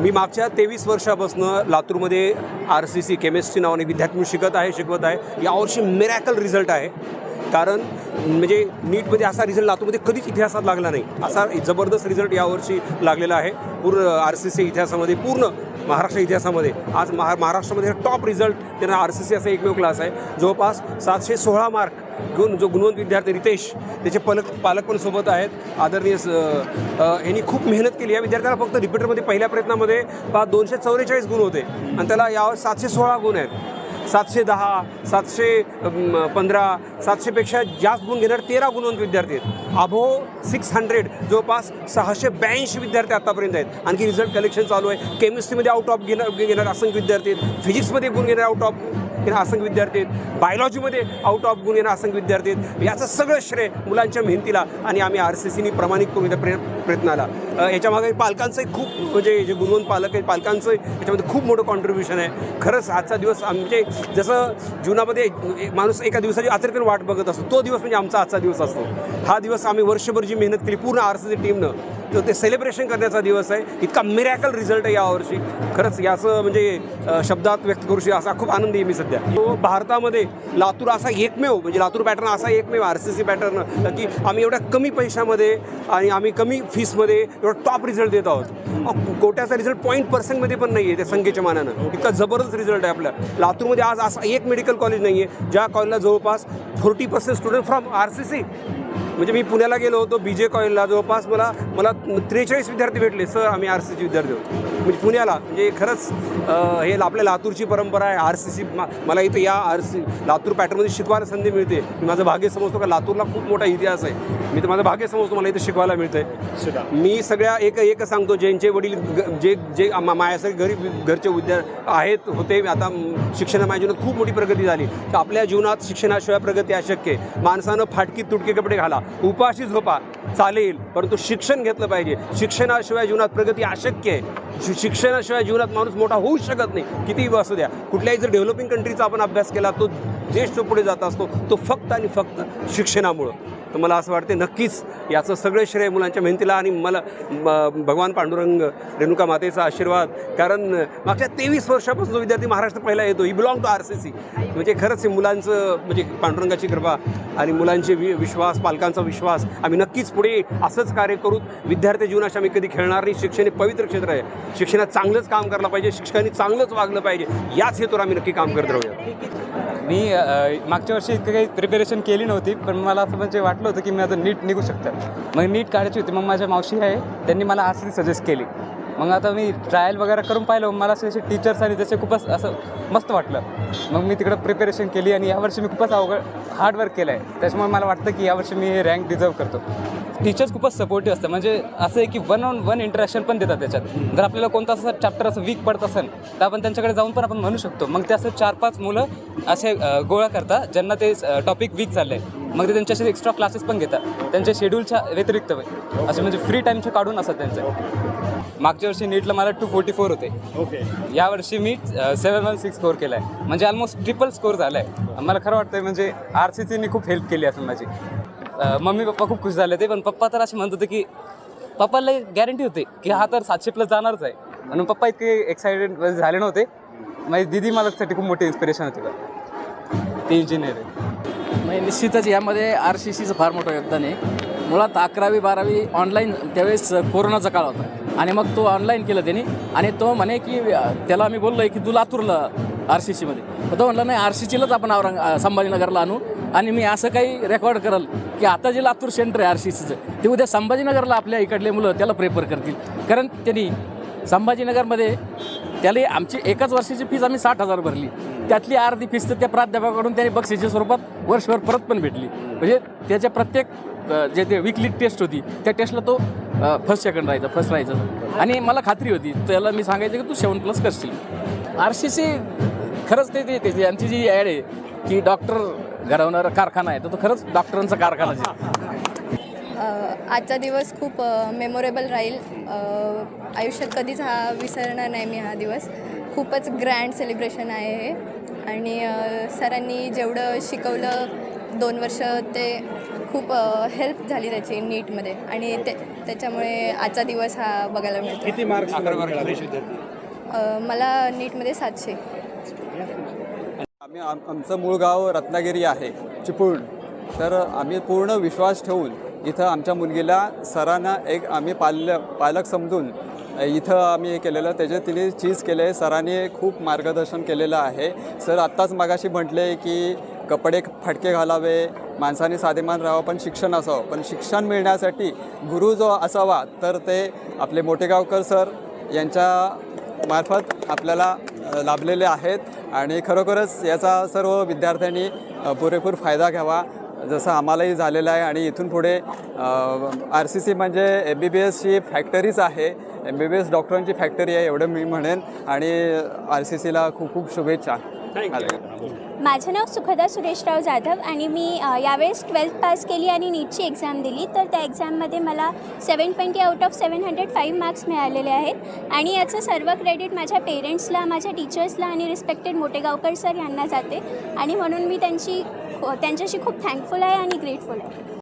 मी मागच्या तेवीस वर्षापासून लातूरमध्ये आर सी सी केमिस्ट्री नावाने विद्यार्थी शिकत आहे शिकवत आहे. यावर्षी मिरॅकल रिझल्ट आहे. कारण म्हणजे नीटमध्ये असा रिझल्ट लातूरमध्ये कधीच इतिहासात लागला नाही. असा जबरदस्त रिझल्ट यावर्षी लागलेला आहे. पूर्ण आर सी सी इतिहासामध्ये पूर्ण महाराष्ट्र इतिहासामध्ये. आज महा महाराष्ट्रामध्ये टॉप रिझल्ट त्यांना आर सी सी असा एकमेव क्लास आहे. जवळपास सातशे सोळा मार्क घेऊन जो गुणवंत विद्यार्थी रितेश त्याचे पालक पालक पण सोबत आहेत. आदरणीय यांनी खूप मेहनत केली. या विद्यार्थ्याला फक्त रिपीटरमध्ये पहिल्या प्रयत्नामध्ये पा दोनशे चौवेचाळीस गुण होते. आणि त्याला यावर सातशे सोळा गुण आहेत. सातशे दहा सातशे पंधरा सातशेपेक्षा जास्त गुण घेणार तेरा गुणवंत विद्यार्थी आहेत. अभो सिक्स हंड्रेड जवळपास सहाशे ब्याऐंशी विद्यार्थी आतापर्यंत आहेत. आणखी रिझल्ट कलेक्शन चालू आहे. केमिस्ट्रीमध्ये आउट ऑफ घेणार घेणार असंख्य विद्यार्थी आहेत. फिजिक्समध्ये गुण घेणार आउट ऑफ घेणार असंख्य विद्यार्थी आहेत. बायोलॉजीमध्ये आउट ऑफ गुण येणं असंख्य विद्यार्थी आहेत. याचं सगळं श्रेय मुलांच्या मेहनतीला आणि आम्ही आर सी सीनी प्रमाणित करून त्या प्रे प्रयत्नाला. याच्यामागे पालकांचंही खूप म्हणजे जे गुणवंत पालक आहेत पालकांचं याच्यामध्ये खूप मोठं कॉन्ट्रीब्युशन आहे. खरंच आजचा दिवस आमचे जसं जीवनामध्ये माणूस एका दिवसाची आतर्कन वाट बघत असतो तो दिवस म्हणजे आमचा आजचा दिवस असतो. हा दिवस आम्ही वर्षभर जी मेहनत केली पूर्ण आर सी सी टीमनं तर ते सेलिब्रेशन करण्याचा दिवस आहे. इतका मिरॅकल रिझल्ट आहे यावर्षी खरंच याचं म्हणजे शब्दात व्यक्त करू शकतो असा खूप आनंदी आहे मी सध्या. तो भारतामध्ये लातूर असा एकमेव म्हणजे लातूर पॅटर्न असा एकमेव आर सी सी पॅटर्न की आम्ही एवढ्या कमी पैशामध्ये आणि आम्ही कमी फीसमध्ये एवढा टॉप रिझल्ट देत आहोत. कोट्याचा रिझल्ट पॉईंट पर्सेंटमध्ये पण नाही आहे त्या संख्येच्या मानानं. इतका जबरदस्त रिझल्ट आहे आपल्या लातूरमध्ये आज असं एक मेडिकल कॉलेज नाही आहे ज्या कॉलेजला जवळपास forty percent student from R C C म्हणजे मी पुण्याला गेलो होतो बी जे कॉलेजला जवळपास मला मला त्रेचाळीस विद्यार्थी भेटले. सर आम्ही आर सी सी विद्यार्थी होतो. म्हणजे पुण्याला म्हणजे खरंच हे आपल्या लातूरची परंपरा आहे. आर सी सी मला इथं या आर सी लातूर पॅटर्नमध्ये शिकवायला संधी मिळते. मी माझं भाग्य समजतो का लातूरला खूप मोठा इतिहास आहे. मी तर माझं भाग्य समजतो मला इथं शिकवायला मिळतंय. मी सगळ्या एक एक सांगतो ज्यांचे वडील जे जे माझ्यासारखे गरीब घरचे विद्या आहेत होते. आता शिक्षण माझ्या जीवनात खूप मोठी प्रगती झाली. तर आपल्या जीवनात शिक्षणाशिवाय प्रगती अशक्य आहे. माणसानं फाटकी तुटके कपडे घाला उपाशी झोपा. चालेल. परंतु शिक्षण घेतलं पाहिजे. शिक्षणाशिवाय जीवनात प्रगती अशक्य आहे. शिक्षणाशिवाय जीवनात माणूस मोठा होऊ शकत नाही. कितीही असू द्या. कुठल्याही जर डेव्हलपिंग कंट्रीचा आपण अभ्यास केला तो ज्येष्ठ पुढे जात असतो. तो फक्त आणि फक्त शिक्षणामुळं. तर मला असं वाटते नक्कीच याचं सगळं श्रेय मुलांच्या मेहनतीला आणि मला भगवान पांडुरंग रेणुका मातेचा आशीर्वाद. कारण मागच्या तेवीस वर्षापासून जो विद्यार्थी महाराष्ट्र पहिला येतो ही belong to R C C म्हणजे खरंच हे मुलांचं म्हणजे पांडुरंगाची कृपा आणि मुलांचे वि विश्वास पालकांचा विश्वास आम्ही नक्कीच पुढे असंच कार्य करू. विद्यार्थी जीवनाशी आम्ही कधी खेळणार नाही. शिक्षण हे पवित्र क्षेत्र आहे. शिक्षणात चांगलंच काम करायला पाहिजे. शिक्षकांनी चांगलंच वागलं पाहिजे. याच हेतूवर आम्ही नक्की काम करत राहूया. मी मागच्या वर्षी इतकं काही प्रिपेरेशन केली नव्हती पण मला असं म्हणजे वाटतं वाटलं होतं की मी आता नीट निघू शकतं मग नीट काढायची होती. मग माझ्या मावशी आहे त्यांनी मला आर सजेस्ट केली. मग आता मी ट्रायल वगैरे करून पाहिलं. मला असे असे टीचर्स आणि त्याचे खूपच असं मस्त वाटलं. मग मी तिकडं प्रिपेरेशन केली आणि यावर्षी मी खूपच अवघड हार्डवर्क केलं आहे त्याच्यामुळे मला वाटतं की यावर्षी मी हे रँक डिझर्व करतो. टीचर्स खूपच सपोर्टिव्ह असतं म्हणजे असं आहे की वन ऑन वन इंटरॅक्शन पण देतात त्याच्यात. जर आपल्याला कोणता असं चॅप्टर असं वीक पडत असेल तर आपण त्यांच्याकडे जाऊन पण आपण म्हणू शकतो. मग ते असं चार पाच मुलं असे गोळा करतात ज्यांना ते टॉपिक वीक चाललं आहे मग ते त्यांच्याशी एक्स्ट्रा क्लासेस पण घेतात. त्यांच्या शेड्यूलच्या व्यतिरिक्त असे म्हणजे फ्री टाईमचे काढून असतात त्यांचे. मागच्या वर्षी नीटला मला टू फोर्टी फोर होते ओके यावर्षी मी सेवन वन सिक्स स्कोर केला आहे म्हणजे ऑलमोस्ट ट्रिपल स्कोर झाला आहे मला खरं वाटतं म्हणजे आर सी सीने खूप हेल्प केली असेल माझी. मम्मी पप्पा खूप खुश झाले ते पण पप्पा तर असे म्हणत होते की पप्पाला गॅरंटी होती की हा तर सातशे प्लस जाणारच आहे. म्हणून पप्पा इतके एक्सायटेड झाले नव्हते. माझी दिदी माझ्यासाठी खूप मोठी इन्स्पिरेशन होती. ते इंजिनियर आहे म्हणजे निश्चितच यामध्ये आर सी सीचं फार मोठं योगदान आहे. मुळात अकरावी बारावी ऑनलाईन त्यावेळेस कोरोनाचा काळ होता. आणि मग तो ऑनलाईन केलं त्यांनी. आणि तो म्हणे की त्याला आम्ही बोललो आहे की तू लातूरला आर सी सीमध्ये तर तो म्हटलं नाही आर सी सीलाच आपण औरंग संभाजीनगरला आणू. आणि मी असं काही रेकॉर्ड करल की आता जे लातूर सेंटर आहे आर सी सीचं ते उद्या संभाजीनगरला आपल्या इकडले मुलं त्याला प्रेफर करतील. कारण त्यांनी संभाजीनगरमध्ये त्याला आमची एकाच वर्षाची फीज आम्ही साठ हजार भरली. त्यातली अर्धी फीस तर त्या प्राध्यापकाकडून त्याने बक्षीच्या स्वरूपात वर्षभर परत पण भेटली. म्हणजे त्याच्या प्रत्येक जे ते विकली टेस्ट होती त्या टेस्टला तो फर्स्ट सेकंड राहायचा फर्स्ट राहायचा. आणि मला खात्री होती त्याला मी सांगायचं की तू सेवन प्लस करशील. आर सी सी खरंच ते ते- यांची जी ॲड आहे की डॉक्टर घडवणारा कारखाना आहे तर तो खरंच डॉक्टरांचा कारखानाच आहे. आजचा दिवस खूप मेमोरेबल राहील. आयुष्यात कधीच हा विसरणार नाही मी हा दिवस. खूपच ग्रँड सेलिब्रेशन आहे. हे आणि सरांनी जेवढं शिकवलं दोन वर्ष ते खूप हेल्प झाली त्याची नीटमध्ये. आणि ते त्याच्यामुळे आजचा दिवस हा बघायला मिळतो. किती मार्क्स मला नीटमध्ये सातशे. आम्ही आम आमचं मूळ गाव रत्नागिरी आहे चिपळूण. तर आम्ही पूर्ण विश्वास ठेवून इथं आमच्या मुलगीला सरांना एक आम्ही पाल्य पालक समजून इथं आम्ही केलेलं त्याचे तिने चीज केले आहे सरांनी खूप मार्गदर्शन केलेलं आहे. सर आत्ताच मागाशी म्हटले की कपडे फटके घालावे माणसाने साधेमान राहावं पण शिक्षण असावं. पण शिक्षण मिळण्यासाठी गुरु जो असावा तर ते आपले मोठेगावकर सर यांच्या मार्फत आपल्याला लाभलेले आहेत. आणि खरोखरच याचा सर्व विद्यार्थ्यांनी पुरेपूर फायदा घ्यावा जसं आम्हालाही झालेलं आहे. आणि इथून पुढे आर सी सी म्हणजे एम बी बी एसची फॅक्टरीच आहे. एम बी बी एस डॉक्टरांची फॅक्टरी आहे एवढं मी म्हणेन. आणि आर सी सीला खूप खूप शुभेच्छा. माझं नाव सुखदा सुरेशराव जाधव आणि मी यावेळेस ट्वेल्थ पास केली आणि नीटची एक्झाम दिली. तर त्या एक्झाममध्ये मला seven twenty out of seven hundred five marks मिळालेले आहेत. आणि याचं सर्व क्रेडिट माझ्या पेरेंट्सला माझ्या टीचर्सला आणि रिस्पेक्टेड मोठेगावकर सर यांना जाते. आणि म्हणून मी त्यांची त्यांच्याशी खूप थँकफुल आहे आणि ग्रेटफुल आहे.